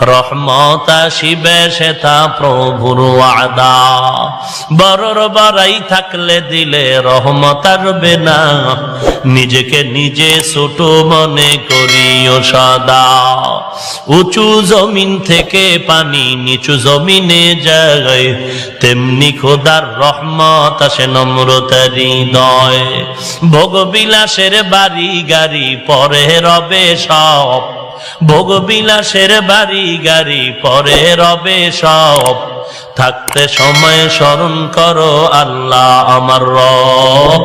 রহমত আসিবে সেটা প্রভুর ওয়াদা। বড়র বাড়াই থাকলে দিলে রহমত আসবে না। নিজেকে নিজে ছোট মনে করিও সদা। উঁচু জমিন থেকে পানি নিচু জমিনে যায়। তেমনি খোদার রহমত আসে নম্রতার হৃদয়। ভোগবিলাসের বাড়ি গাড়ি পরে রবে সব। ভোগবিলাসের বাড়ি গাড়ি পরে রবে সব। থাকতে সময় স্মরণ করো আল্লাহ আমার রব।